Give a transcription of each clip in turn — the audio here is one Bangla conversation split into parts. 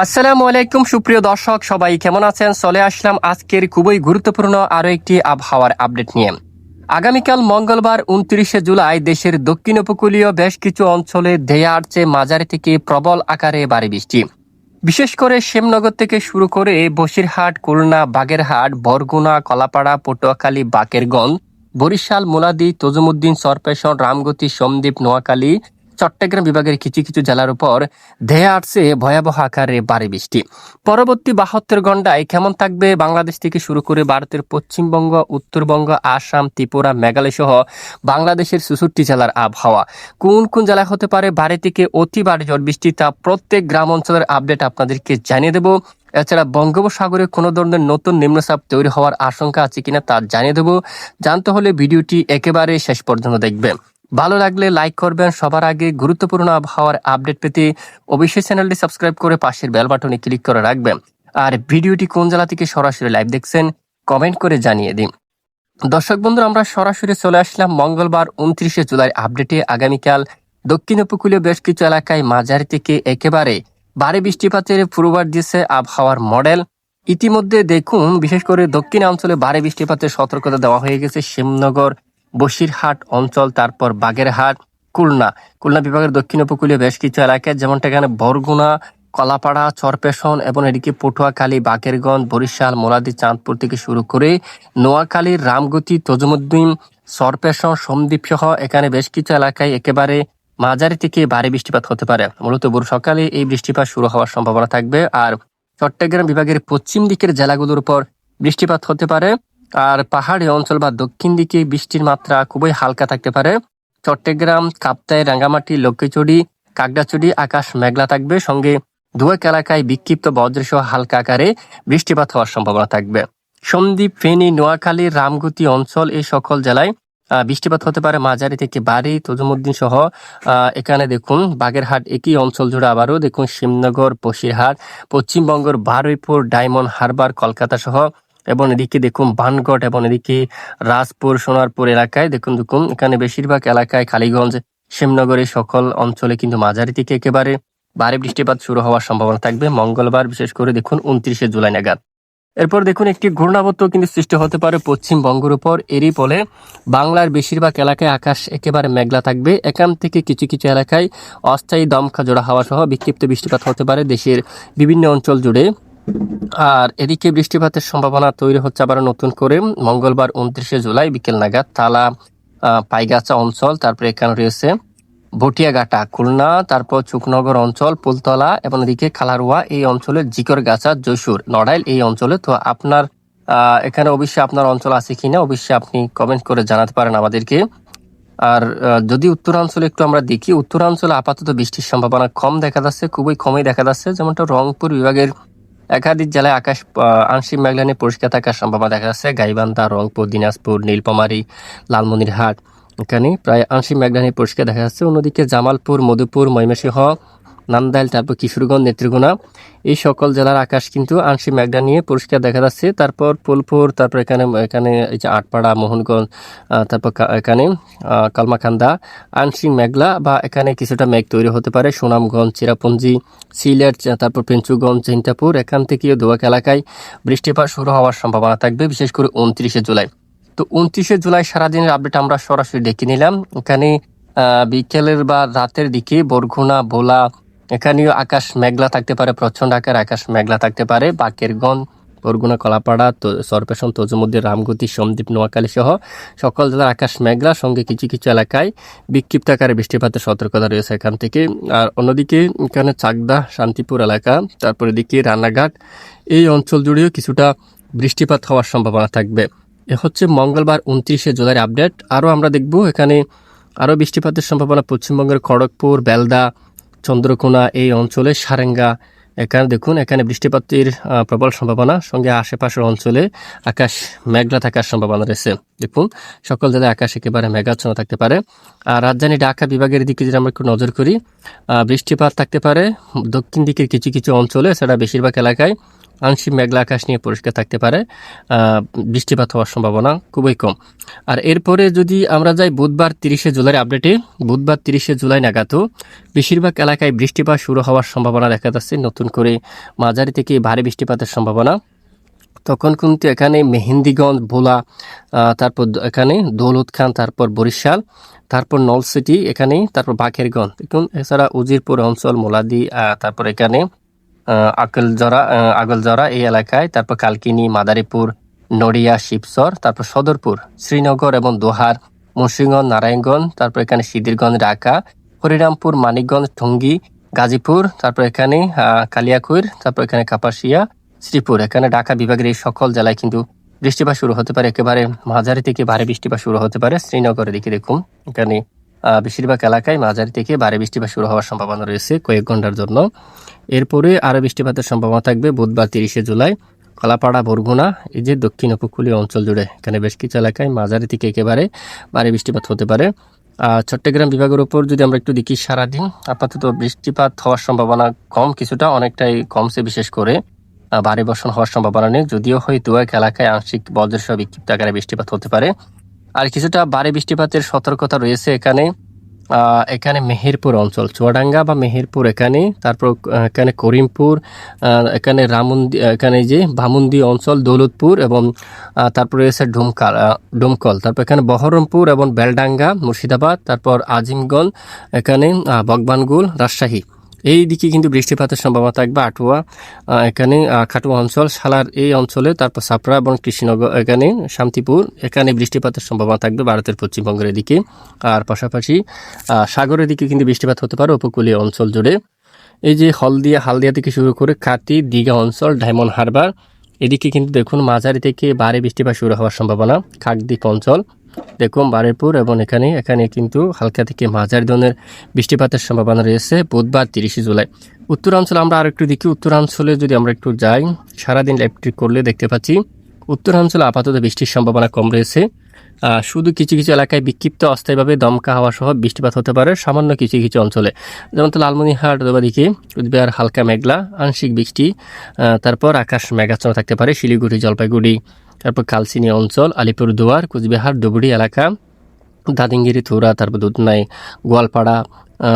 আসসালামু আলাইকুম, সুপ্রিয় দর্শক, সবাই কেমন আছেন? চলে আসলাম আজকের খুবই গুরুত্বপূর্ণ আরও একটি আবহাওয়ার আপডেট নিয়ে। আগামীকাল মঙ্গলবার উনত্রিশে জুলাই দেশের দক্ষিণ উপকূলীয় বেশ কিছু অঞ্চলে ধেয়ে মাঝারি থেকে প্রবল আকারে ভারী বৃষ্টি। বিশেষ করে শ্যামনগর থেকে শুরু করে বসিরহাট, খুলনা, বাগেরহাট, বরগুনা, কলাপাড়া, পটুয়াখালী, বাকেরগঞ্জ, বরিশাল, মুলাদি, তজুমুদ্দিন, সরপেশন, রামগতি সন্দীপ নোয়াখালী চট্টগ্রাম বিভাগের কিছু কিছু জেলার উপর ধেয়ে আসছে ভয়াবহ আকারে ভারী বৃষ্টি। পরবর্তী বাহাত্তর ঘন্টায় কেমন থাকবে বাংলাদেশ থেকে শুরু করে ভারতের পশ্চিমবঙ্গ, উত্তরবঙ্গ, আসাম, ত্রিপুরা মেঘালয় সহ বাংলাদেশের চৌষট্টি জেলার আবহাওয়া। কোন কোন জেলায় হতে পারে ভারী থেকে অতি ভারী ঝড় বৃষ্টি তা প্রত্যেক গ্রাম অঞ্চলের আপডেট আপনাদেরকে জানিয়ে দেবো। এছাড়া বঙ্গোপসাগরে কোনো ধরনের নতুন নিম্নচাপ তৈরি হওয়ার আশঙ্কা আছে কিনা তা জানিয়ে দেবো। জানতে হলে ভিডিওটি একেবারে শেষ পর্যন্ত দেখবেন। ভালো লাগলে লাইক করবেন। সবার আগে গুরুত্বপূর্ণ আবহাওয়ার আপডেট পেতে অবশ্যই চ্যানেলটি সাবস্ক্রাইব করে পাশের বেল বাটনে ক্লিক করে রাখবেন। আর ভিডিওটি কোন জেলা থেকে সরাসরি লাইভ দেখছেন কমেন্ট করে জানিয়ে দিন। দর্শক বন্ধুরা, আমরা সরাসরি চলে আসলাম মঙ্গলবার উনত্রিশে জুলাই আপডেটে আগামীকাল দক্ষিণ উপকূলীয় বেশ কিছু এলাকায় মাঝারি থেকে একেবারে ভারী বৃষ্টিপাতের পূর্বাভাস দিয়েছে আবহাওয়ার মডেল ইতিমধ্যে দেখুন, বিশেষ করে দক্ষিণ অঞ্চলে ভারী বৃষ্টিপাতের সতর্কতা দেওয়া হয়ে গেছে। শিবনগর বসিরহাট অঞ্চল, তারপর বাগেরহাট, খুলনা। খুলনা বিভাগের দক্ষিণ উপকূলীয় বেশ কিছু এলাকায় যেমনটা এখানে বরগুনা, কলাপাড়া, চরপেশন এবং এদিকে পটুয়াখালী, বাকেরগঞ্জ, বরিশাল মোলাদি চাঁদপুর থেকে শুরু করে নোয়াখালীর রামগতি, তজুমুদ্দিন সরপেশন সন্দ্বীপ সহ এখানে বেশ কিছু এলাকায় একেবারে মাঝারি থেকে ভারী বৃষ্টিপাত হতে পারে। মূলত ভোর সকালে এই বৃষ্টিপাত শুরু হওয়ার সম্ভাবনা থাকবে। আর চট্টগ্রাম বিভাগের পশ্চিম দিকের জেলাগুলোর উপর বৃষ্টিপাত হতে পারে। আর পাহাড়ি অঞ্চল বা দক্ষিণ দিকে বৃষ্টির মাত্রা খুবই হালকা থাকতে পারে। চট্টগ্রাম, কাপ্তাই, রাঙ্গামাটি, লক্ষ্মীচুড়ি, কাকড়াচুড়ি, আকাশ মেঘলা থাকবে। সঙ্গে দুয়েক এলাকায় বিক্ষিপ্ত বজ্রসহ হালকা আকারে বৃষ্টিপাত হওয়ার সম্ভাবনা থাকবে। সন্দ্বীপ, ফেনী, নোয়াখালী, রামগতি অঞ্চল এই সকল জেলায় বৃষ্টিপাত হতে পারে। মাঝারি থেকে বাড়ি তজুমুদ্দিন সহ এখানে দেখুন বাগেরহাট একই অঞ্চল জুড়ে আবারও দেখুন শিবনগর, বসিরহাট, পশ্চিমবঙ্গের বারুইপুর, ডায়মন্ড হারবার, কলকাতা সহ এবং এদিকে দেখুন বানগড় এবং এদিকে রাজপুর, সোনারপুর এলাকায় দেখুন দেখুন, এখানে বেশিরভাগ এলাকায় কালীগঞ্জ শ্যামনগর এই সকল অঞ্চলে কিন্তু মাঝারি থেকে একেবারে ভারী বৃষ্টিপাত শুরু হওয়ার সম্ভাবনা থাকবে। মঙ্গলবার বিশেষ করে দেখুন উনত্রিশে জুলাই নাগাদ। এরপর দেখুন একটি ঘূর্ণাবর্ত কিন্তু সৃষ্টি হতে পারে পশ্চিমবঙ্গের উপর। এরই ফলে বাংলার বেশিরভাগ এলাকায় আকাশ একেবারে মেঘলা থাকবে। এখান থেকে কিছু কিছু এলাকায় অস্থায়ী দমকা জোড়া হাওয়া সহ বিক্ষিপ্ত বৃষ্টিপাত হতে পারে। দেশের বিভিন্ন অঞ্চল জুড়ে আর এদিকে বৃষ্টিপাতের সম্ভাবনা তৈরি হচ্ছে আবার নতুন করে। মঙ্গলবার উনত্রিশে জুলাই বিকেল নাগাদ তালা পাইগাছা অঞ্চল, তারপরে এখানে রয়েছে ভটিয়াঘাটা, খুলনা, তারপর চুকনগর অঞ্চল, পুলতলা এবং এদিকে খালারুয়া এই অঞ্চলের জিকরগাছা, যশোর, নড়াইল এই অঞ্চলে। তো আপনার এখানে অবশ্যই আপনার অঞ্চল আছে কিনা অবশ্যই আপনি কমেন্ট করে জানাতে পারেন আমাদেরকে। আর যদি উত্তরাঞ্চলে একটু আমরা দেখি, উত্তরাঞ্চলে আপাতত বৃষ্টির সম্ভাবনা কম দেখা যাচ্ছে, খুবই কমই দেখা যাচ্ছে। যেমনটা রংপুর বিভাগের একাধিক জেলায় আকাশ আংশিক মেঘলা নিয়ে পরিষ্কার থাকার সম্ভাবনা দেখা যাচ্ছে। গাইবান্ধা, রংপুর, দিনাজপুর নীলপমারি লালমনিরহাট এখানে প্রায় আংশিক মেঘলা নিয়ে পরিষ্কার দেখা যাচ্ছে। অন্যদিকে জামালপুর, মধুপুর, ময়মনসিংহ নান্দাইল, তারপর কিশোরগঞ্জ, নেত্রকোনা, এই সকল জেলার আকাশ কিন্তু আংশিক মেঘলা নিয়ে পরিষ্কার দেখা যাচ্ছে। তারপর ফুলপুর, তারপর এখানে এখানে এই যে আটপাড়া, মোহনগঞ্জ তারপর এখানে কালমাখান্দা, আংশিক মেঘলা বা এখানে কিছুটা মেঘ তৈরি হতে পারে। সুনামগঞ্জ, চিরাপুঞ্জি, সিলেট তারপর পেঞ্চুগঞ্জ, চিন্তাপুর, এখান থেকেও দোয়াক এলাকায় বৃষ্টিপাত শুরু হওয়ার সম্ভাবনা থাকবে, বিশেষ করে উনত্রিশে জুলাই। তো উনত্রিশে জুলাই সারাদিনের আপডেট আমরা সরাসরি দেখে নিলাম। এখানে বিকেলের বা রাতের দিকে বরগুনা বোলা এখানেও আকাশ মেঘলা থাকতে পারে প্রচণ্ড আকার, আকাশ মেঘলা থাকতে পারে। বাকেরগঞ্জ বরগুনা, কলাপাড়া, তো, সরপেশন তজুমুদ্দিন রামগতি সন্দ্বীপ নোয়াখালী সহ সকল জেলার আকাশ মেঘলা, সঙ্গে কিছু কিছু এলাকায় বিক্ষিপ্ত আকারে বৃষ্টিপাতের সতর্কতা রয়েছে এখান থেকে। আর অন্যদিকে এখানে চাকদা, শান্তিপুর এলাকা, তারপর এদিকে রান্নাঘাট, এই অঞ্চল জুড়েও কিছুটা বৃষ্টিপাত হওয়ার সম্ভাবনা থাকবে। এ হচ্ছে মঙ্গলবার উনত্রিশে জুলাইয়ের আপডেট। আরও আমরা দেখব এখানে আরও বৃষ্টিপাতের সম্ভাবনা। পশ্চিমবঙ্গের খড়গপুর, বেলদা চন্দ্রকোনা এই অঞ্চলে সারেঙ্গা। এখানে দেখুন, এখানে বৃষ্টিপাতের প্রবল সম্ভাবনা। সঙ্গে আশেপাশের অঞ্চলে আকাশ মেঘলা থাকার সম্ভাবনা রয়েছে। দেখুন, সকল জেলায় আকাশ একেবারে মেঘাচ্ছন্ন থাকতে পারে। আর রাজধানী ঢাকা বিভাগের দিকে যদি আমরা একটু নজর করি বৃষ্টিপাত থাকতে পারে। দক্ষিণ দিকের কিছু কিছু অঞ্চলে, সেটা বেশিরভাগ এলাকায় আংশিক মেঘলা আকাশ নিয়ে পরিষ্কার থাকতে পারে। বৃষ্টিপাত হওয়ার সম্ভাবনা খুবই কম। আর এরপরে যদি আমরা যাই বুধবার তিরিশে জুলাই আপডেটে, বুধবার তিরিশে জুলাই নাগাদও বেশিরভাগ এলাকায় বৃষ্টিপাত শুরু হওয়ার সম্ভাবনা দেখা যাচ্ছে। নতুন করে মাঝারি থেকে ভারী বৃষ্টিপাতের সম্ভাবনা। তখন কিন্তু এখানে মেহেন্দিগঞ্জ, ভোলা তারপর এখানে দৌলত খান, তারপর বরিশাল, তারপর নলসিটি, এখানে তারপর বাঘেরগঞ্জ। এছাড়া উজিরপুর অঞ্চল, মোলাদি তারপর এখানে আকলজরা আগলজরা এই এলাকায়, তারপর কালকিনি, মাদারীপুর, নড়িয়া শিবচর তারপর সদরপুর, শ্রীনগর এবং দোহার, মুন্সিগঞ্জ, নারায়ণগঞ্জ, তারপর এখানে সিদ্ধিরগঞ্জ, ঢাকা, হরিরামপুর, মানিকগঞ্জ টঙ্গী গাজীপুর, তারপর এখানে কালিয়াকুর তারপর এখানে কাপাসিয়া, শ্রীপুর, এখানে ঢাকা বিভাগের এই সকল জেলায় কিন্তু বৃষ্টিপাত শুরু হতে পারে, একেবারে মাঝারি থেকে ভারী বৃষ্টিপাত শুরু হতে পারে, শ্রীনগরের দিকে দেখুন, এখানে বেশিরভাগ এলাকায় মাঝারি থেকে ভারী বৃষ্টিপাত শুরু হওয়ার সম্ভাবনা রয়েছে কয়েক ঘণ্টার জন্য। এরপরে আরও বৃষ্টিপাতের সম্ভাবনা থাকবে বুধবার তিরিশে জুলাই। কলাপাড়া, বরগুনা, এই যে দক্ষিণ উপকূলীয় অঞ্চল জুড়ে এখানে বেশ কিছু এলাকায় মাঝারি থেকে একেবারে ভারী বৃষ্টিপাত হতে পারে। আর চট্টগ্রাম বিভাগের উপর যদি আমরা একটু দেখি সারাদিন, আপাতত বৃষ্টিপাত হওয়ার সম্ভাবনা কম, কিছুটা অনেকটাই কমছে বিশেষ করে। ভারী বর্ষণ হওয়ার সম্ভাবনা নেই, যদিও হয়তো এক এলাকায় আংশিক বজ্রসহ বিক্ষিপ্ত আকারে বৃষ্টিপাত হতে পারে। আর কিছুটা ভারী বৃষ্টিপাতের সতর্কতা রয়েছে এখানে। এখানে মেহেরপুর অঞ্চল চুয়াডাঙ্গা বা মেহেরপুর এখানে তারপর এখানে করিমপুর এখানে রামুন্দি এখানে যে ভামুন্দি অঞ্চল দৌলতপুর এবং তারপর রয়েছে ডুমকাল ডুমকল তারপর এখানে বহরমপুর এবং বেলডাঙ্গা মুর্শিদাবাদ তারপর আজিমগঞ্জ এখানে আহ, বকবানগুল রাজশাহী। এই দিকে কিন্তু বৃষ্টিপাতের সম্ভাবনা থাকবে আটুয়া এখানে খাটুয়া অঞ্চল সালার এই অঞ্চলে, তারপর সাপড়া এবং কৃষ্ণনগর, এখানে শান্তিপুর, এখানে বৃষ্টিপাতের সম্ভাবনা থাকবে ভারতের পশ্চিমবঙ্গের দিকে আর পাশাপাশি সাগরের দিকে কিন্তু বৃষ্টিপাত হতে পারে উপকূলীয় অঞ্চল জুড়ে। এই যে হলদিয়া, হালদিয়া থেকে শুরু করে খাতি দীঘা অঞ্চল, ডায়মন্ড হারবার, এদিকে কিন্তু দেখুন মাঝারি থেকে ভারী বৃষ্টিপাত শুরু হওয়ার সম্ভাবনা খাকদ্বীপ অঞ্চল। দেখুন বারেপুর এবং এখানে এখানে কিন্তু হালকা থেকে মাঝারি ধরনের বৃষ্টিপাতের সম্ভাবনা রয়েছে বুধবার তিরিশে জুলাই। উত্তরাঞ্চলে আমরা আর একটু দেখি। উত্তরাঞ্চলে যদি আমরা একটু যাই, সারাদিন লাইভ করলে দেখতে পাচ্ছি, উত্তরাঞ্চলে আপাতত বৃষ্টির সম্ভাবনা কম রয়েছে। শুধু কিছু কিছু এলাকায় বিক্ষিপ্ত অস্থায়ীভাবে দমকা হাওয়া সহ বৃষ্টিপাত হতে পারে, সামান্য কিছু কিছু অঞ্চলে। যেমন তো লালমনিরহাট দিকে কুচবিহার হালকা মেঘলা, আংশিক বৃষ্টি তারপর আকাশ মেঘাচ্ছন্ন থাকতে পারে, শিলিগুড়ি, জলপাইগুড়ি তারপর কালচিনি অঞ্চল আলিপুরদুয়ার কুচবিহার ডুবুরি এলাকা দাদিঙ্গিরি থুরা, তারপর দুধনাই, গোয়ালপাড়া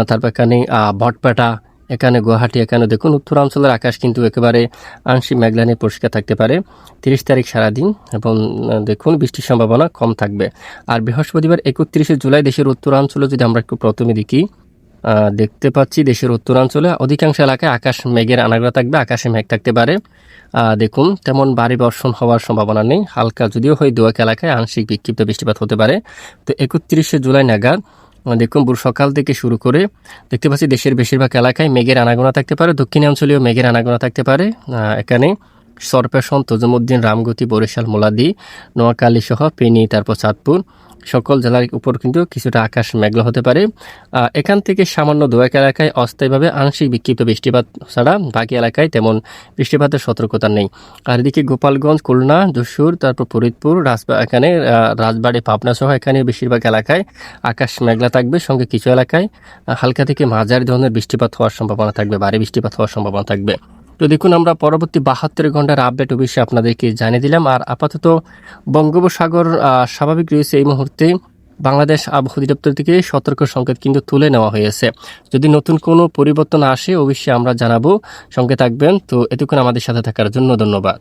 তারপর এখানে ভটপেটা, এখানে গুয়াহাটি, এখানে দেখুন উত্তরাঞ্চলের আকাশ কিন্তু একেবারে আংশিক মেঘলা নিয়ে পরিষ্কার থাকতে পারে। তিরিশ তারিখ সারাদিন এবং দেখুন বৃষ্টির সম্ভাবনা কম থাকবে। আর বৃহস্পতিবার একত্রিশে জুলাই দেশের উত্তরাঞ্চলে যদি আমরা একটু প্রথমে দেখি দেখতে পাচ্ছি দেশের উত্তরাঞ্চলে। অধিকাংশ এলাকায় আকাশ মেঘের আনাগড়া থাকবে, আকাশে মেঘ থাকতে পারে। দেখুন, তেমন ভারী বর্ষণ হওয়ার সম্ভাবনা নেই। হালকা যদিও হয় দুয়াক এলাকায় আংশিক বিক্ষিপ্ত বৃষ্টিপাত হতে পারে। তো একত্রিশে জুলাই নাগাদ দেখুন ভোর সকাল থেকে শুরু করে দেখতে পাচ্ছি দেশের বেশিরভাগ এলাকায় মেঘের আনাগোনা থাকতে পারে। দক্ষিণাঞ্চলীয় মেঘের আনাগোনা থাকতে পারে। এখানে সরপেশন, তজুমুদ্দিন, রামগতি, বরিশাল, মোলাদি, নোয়াখালী সহ ফেনী, তারপর চাঁদপুর। সকল জেলার উপর কিন্তু কিছুটা আকাশ মেঘলা হতে পারে। এখান থেকে সামান্য দোয়াক এলাকায় অস্থায়ীভাবে আংশিক বিক্ষিপ্ত বৃষ্টিপাত ছাড়া বাকি এলাকায় তেমন বৃষ্টিপাতের সতর্কতা নেই। আর এদিকে গোপালগঞ্জ, খুলনা, যশোর, তারপর ফরিদপুর রাজবা এখানে রাজবাড়ি পাবনা সহ এখানে বেশিরভাগ এলাকায় আকাশ মেঘলা থাকবে। সঙ্গে কিছু এলাকায় হালকা থেকে মাঝারি ধরনের বৃষ্টিপাত হওয়ার সম্ভাবনা থাকবে, ভারী বৃষ্টিপাত হওয়ার সম্ভাবনা থাকবে। তো দেখুন, আমরা পরবর্তী বাহাত্তর ঘণ্টার আপডেট অবশ্যই আপনাদেরকে জানিয়ে দিলাম। আর আপাতত বঙ্গোপসাগর স্বাভাবিক রয়েছে এই মুহূর্তে বাংলাদেশ আবহাওয়া অধিদপ্তর থেকে সতর্ক সংকেত কিন্তু তুলে নেওয়া হয়েছে। যদি নতুন কোনো পরিবর্তন আসে, অবশ্যই আমরা জানাব। সঙ্গে থাকবেন। তো এতক্ষণ আমাদের সাথে থাকার জন্য ধন্যবাদ।